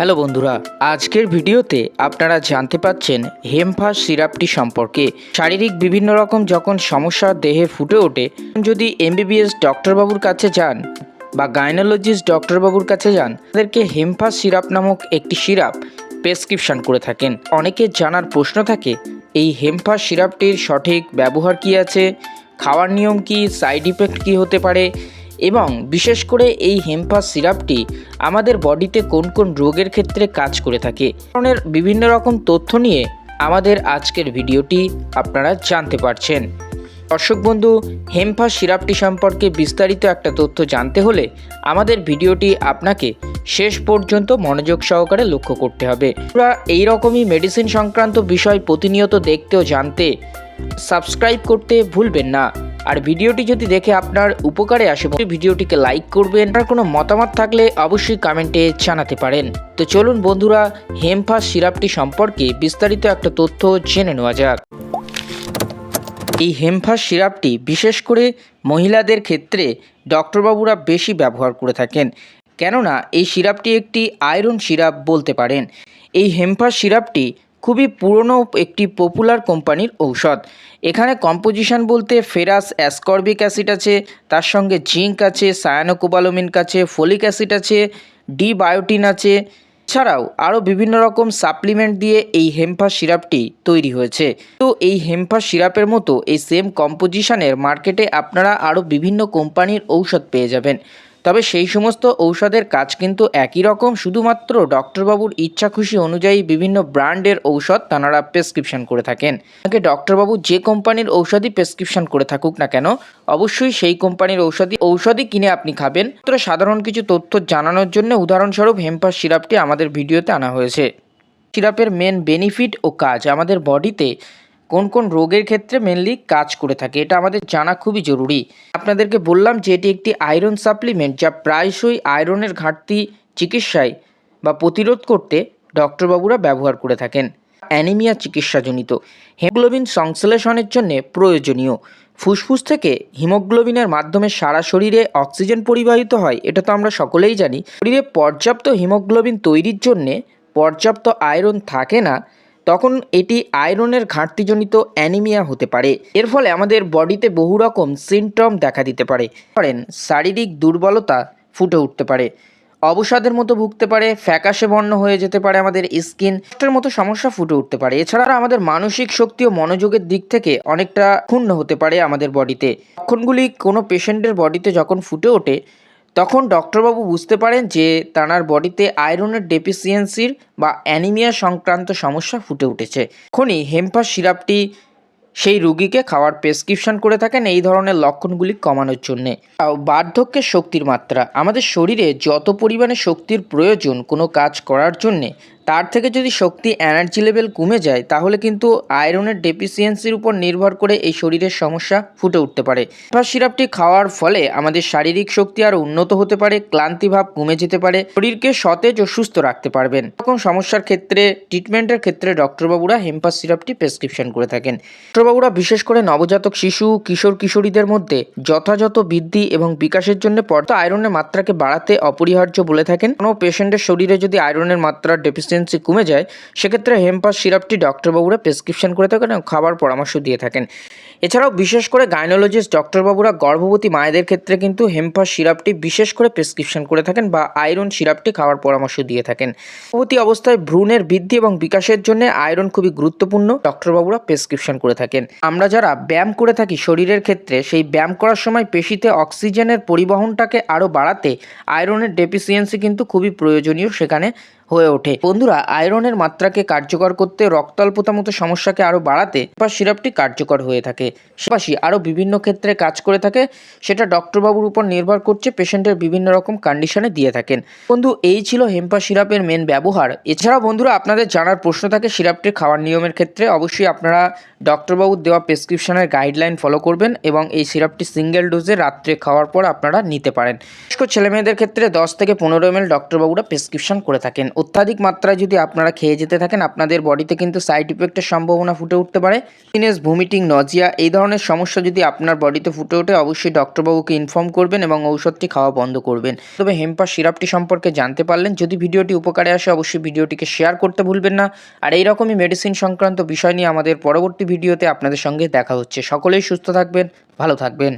Hello বন্ধুরা, আজকের ভিডিওতে আপনারা জানতে পাচ্ছেন হেমফাস সিরাপটি সম্পর্কে। শারীরিক বিভিন্ন রকম যখন সমস্যা দেহে ফুটে ওঠে যদি এমবিবিএস ডক্টরবাবুর কাছে যান বা গাইনোলজিস্ট ডক্টরবাবুর কাছে যান, তাদেরকে হেমফাস সিরাপ নামক একটি সিরাপ প্রেসক্রিপশন করে থাকেন। অনেকের জানার প্রশ্ন থাকে, এই হেমফাস সিরাপটির সঠিক ব্যবহার কী আছে? খাওয়ার নিয়ম কী? সাইড ইফেক্ট কী হতে পারে? এবং বিশেষ করে এই হেম্পাস সিরাপটি আমাদের বডিতে কোন কোন রোগের ক্ষেত্রে কাজ করে থাকে ধরনের বিভিন্ন রকম তথ্য নিয়ে আমাদের আজকের ভিডিওটি আপনারা জানতে পারছেন। দর্শক বন্ধু হেম্পাস সিরাপটি সম্পর্কে বিস্তারিত একটা তথ্য জানতে হলে আমাদের ভিডিওটি আপনাকে শেষ পর্যন্ত মনোযোগ সহকারে লক্ষ্য করতে হবে। আমরা এই রকমই মেডিসিন সংক্রান্ত বিষয় প্রতিনিয়ত দেখতে ও জানতে সাবস্ক্রাইব করতে ভুলবেন না। আর ভিডিওটি যদি দেখে আপনার উপকারে আসে ভিডিওটিকে লাইক করবেন। আর কোনো মতামত থাকলে অবশ্যই কমেন্টে জানাতে পারেন। তো চলুন বন্ধুরা হেমফাস সিরাপটি সম্পর্কে বিস্তারিত একটা তথ্য জেনে নেওয়া যাক। এই হেমফাস সিরাপটি বিশেষ করে মহিলাদের ক্ষেত্রে ডক্টরবাবুরা বেশি ব্যবহার করে থাকেন। কেননা, এই সিরাপটি একটি আয়রন সিরাপ বলতে পারেন। এই হেমফাস সিরাপটি খুবই পুরনো একটি পপুলার কোম্পানির ঔষধ। এখানে কম্পোজিশন বলতে ফেরাস অ্যাসকর্বিক অ্যাসিড আছে, তার সঙ্গে জিঙ্ক আছে সায়ানোকোবালোমিন আছে ফলিক অ্যাসিড আছে ডি বায়োটিন আছে। ছাড়াও আরও বিভিন্ন রকম সাপ্লিমেন্ট দিয়ে এই হেম্পাস সিরাপটি তৈরি হয়েছে। তো এই হেম্পাস সিরাপের মতো এই সেম কম্পোজিশনের মার্কেটে আপনারা আরও বিভিন্ন কোম্পানির ঔষধ পেয়ে যাবেন। তবে সেই সমস্ত ঔষধের কাজ কিন্তু একই রকম, শুধুমাত্র ডক্টরবাবুর ইচ্ছা খুশি অনুযায়ী বিভিন্ন ব্র্যান্ডের ঔষধ তাঁরা প্রেসক্রিপশন করে থাকেন। আপনাকে ডক্টরবাবু যে কোম্পানির ঔষধই প্রেসক্রিপশন করে থাকুক না কেন, অবশ্যই সেই কোম্পানির ঔষধি ঔষধই কিনে আপনি খাবেন। তো সাধারণ কিছু তথ্য জানানোর জন্য উদাহরণস্বরূপ হেম্পাস সিরাপটি আমাদের ভিডিওতে আনা হয়েছে। সিরাপের মেন বেনিফিট ও কাজ আমাদের বডিতে কোন কোন রোগের ক্ষেত্রে মেনলি কাজ করে থাকে, এটা আমাদের জানা খুবই জরুরি। আপনাদেরকে বললাম যে এটি একটি আয়রন সাপ্লিমেন্ট যা প্রায়শই আয়রনের ঘাটতি চিকিৎসায় বা প্রতিরোধ করতে ডক্টরবাবুরা ব্যবহার করে থাকেন। অ্যানিমিয়া চিকিৎসাজনিত। হেমোগ্লোবিন সংশ্লেষণের জন্য প্রয়োজনীয়। ফুসফুস থেকে হিমোগ্লোবিনের মাধ্যমে সারা শরীরে অক্সিজেন পরিবাহিত হয়, এটা তো আমরা সকলেই জানি। শরীরে পর্যাপ্ত হিমোগ্লোবিন তৈরির জন্যে পর্যাপ্ত আয়রন থাকে না তখন এটি আয়রনের ঘাটতিজনিত অ্যানিমিয়া হতে পারে। এর ফলে আমাদের বডিতে বহু রকম সিমটম দেখা দিতে পারে। করেন শারীরিক দুর্বলতা ফুটে উঠতে পারে। অবসাদের মতো ভুগতে পারে, ফ্যাকাশে বর্ণ হয়ে যেতে পারে আমাদের স্কিন মতো সমস্যা ফুটে উঠতে পারে। এছাড়া আমাদের মানসিক শক্তি ও মনোযোগের দিক থেকে অনেকটা ক্ষুণ্ণ হতে পারে আমাদের বডিতে। লক্ষণগুলি কোনো পেশেন্টের বডিতে যখন ফুটে ওঠে তখন ডক্টরবাবু বুঝতে পারেন যে তাঁর বডিতে আয়রনের ডেফিসিয়েন্সির বা অ্যানিমিয়া সংক্রান্ত সমস্যা ফুটে উঠেছে। খনি হেম্পাস সিরাপটি সেই রুগীকে খাওয়ার প্রেসক্রিপশন করে থাকেন এই ধরনের লক্ষণগুলি কমানোর জন্যে। বার্ধক্যের শক্তির মাত্রা। আমাদের শরীরে যত পরিমাণে শক্তির প্রয়োজন কোনো কাজ করার জন্যে তার থেকে যদি শক্তি এনার্জি লেভেল কমে যায়, তাহলে কিন্তু আয়রনের ডেফিসিয়েন্সির উপর নির্ভর করে এই শরীরের সমস্যা ফুটে উঠতে পারে। বা সিরাপটি খাওয়ার ফলে আমাদের শারীরিক শক্তি আরও উন্নত হতে পারে ক্লান্তিভাব কমে যেতে পারে, শরীরকে সতেজ ও সুস্থ রাখতে পারবেন। এরকম সমস্যার ক্ষেত্রে ট্রিটমেন্টের ক্ষেত্রে ডক্টরবাবুরা হেম্পাস সিরাপটি প্রেসক্রিপশন করে থাকেন। ডক্টরবাবুরা বিশেষ করে নবজাতক শিশু, কিশোর, কিশোরীদের মধ্যে যথাযথ বৃদ্ধি এবং বিকাশের জন্য পর্যাপ্ত আয়রনের মাত্রাকে বাড়াতে অপরিহার্য বলে থাকেন। কোনো পেশেন্টের শরীরে যদি আয়রনের মাত্রা ডেফিসিয়েন্সি কমে যায়, সেক্ষেত্রে হেম্পাস সিরাপটি ডক্টরবাবুরা প্রেসক্রিপশন করে থাকেন এবং খাবার পরামর্শ দিয়ে থাকেন। এছাড়াও বিশেষ করে গাইনোলজিস্ট ডক্টরবাবুরা গর্ভবতী মায়েদের ক্ষেত্রে কিন্তু হেম্পাস সিরাপটি বিশেষ করে প্রেসক্রিপশন করে থাকেন বা আয়রন সিরাপটি খাওয়ার পরামর্শ দিয়ে থাকেন। গর্ভবতী অবস্থায় ভ্রূণের বৃদ্ধি এবং বিকাশের জন্য আয়রন খুবই গুরুত্বপূর্ণ ডক্টরবাবুরা প্রেসক্রিপশন করে থাকেন। আমরা যারা ব্যায়াম করে থাকি শরীরের ক্ষেত্রে, সেই ব্যায়াম করার সময় পেশিতে অক্সিজেনের পরিবহনটাকে আরও বাড়াতে আয়রনের ডেফিসিয়েন্সি কিন্তু খুবই প্রয়োজনীয় সেখানে হয়ে ওঠে। বন্ধুরা, আয়রনের মাত্রাকে কার্যকর করতে রক্তাল্পতা মতো সমস্যাকে আরও বাড়াতে বা সিরাপটি কার্যকর হয়ে থাকে। পাশাপাশি আরও বিভিন্ন ক্ষেত্রে কাজ করে থাকে, সেটা ডক্টরবাবুর উপর নির্ভর করছে, পেশেন্টের বিভিন্ন রকম কন্ডিশনে দিয়ে থাকেন। বন্ধু, এই ছিল হেম্পা সিরাপের মেন ব্যবহার। এছাড়াও বন্ধুরা, আপনাদের জানার প্রশ্ন থাকে সিরাপটি খাওয়ার নিয়মের ক্ষেত্রে, অবশ্যই আপনারা ডক্টরবাবুর দেওয়া প্রেসক্রিপশনের গাইডলাইন ফলো করবেন এবং এই সিরাপটি সিঙ্গেল ডোজে রাত্রে খাওয়ার পর আপনারা নিতে পারেন। ছেলেমেয়েদের ক্ষেত্রে দশ থেকে পনেরো এম এল ডক্টরবাবুরা প্রেসক্রিপশন করে থাকেন। অত্যাধিক মাত্রায় যদি আপনারা খেয়ে যেতে থাকেন, আপনাদের বডিতে কিন্তু সাইড ইফেক্টের সম্ভাবনা ফুটে উঠতে পারে। সিনেস ভমিটিং নজিয়া এই ধরনের সমস্যা যদি আপনার বডিতে ফুটে ওঠে, অবশ্যই ডক্টরবাবুকে ইনফর্ম করবেন এবং ঔষধটি খাওয়া বন্ধ করবেন। তবে হেম্পা সিরাপটি সম্পর্কে জানতে পারলেন। যদি ভিডিওটি উপকারে আসে, অবশ্যই ভিডিওটিকে শেয়ার করতে ভুলবেন না। আর এই রকমই মেডিসিন সংক্রান্ত বিষয় নিয়ে আমাদের পরবর্তী ভিডিওতে আপনাদের সঙ্গে দেখা হচ্ছে। সকলেই সুস্থ থাকবেন, ভালো থাকবেন।